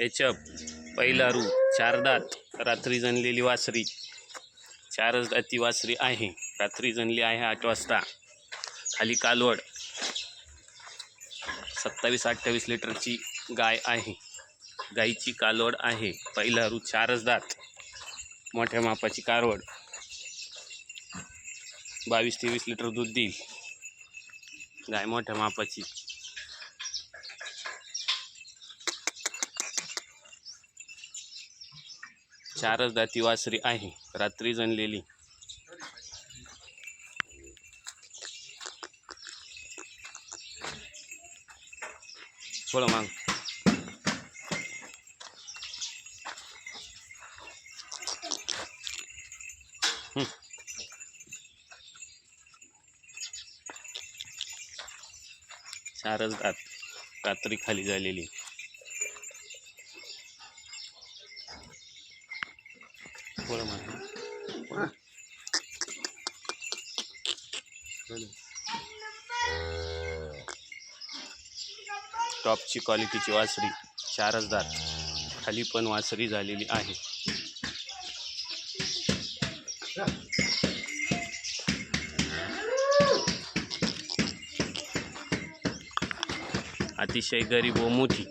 एचप पैलारू पहिला रू चार दात रात्री जणलेली वासरी. चारच दाती वासरी आहे. रात्री जणली आहे आठ वाजता. खाली कालवड. सत्तावीस अठ्ठावीस लिटरची गाय आहे. गाईची कालवड आहे. पहिला रू चारच दात. मोठ्या मापाची कारवड बावीस तेवीस लिटर दूध देईल. गाय मोठ्या मापाची. चारच दाती वासरी आहे. रात्री जणलेली. बोला मग. चारच दात रात्री खाली झालेली. बोला मग टॉपची क्वालिटीची वासरी चारच दात खाली पण वासरी झालेली आहे. अतिशय गरीब व मोठी.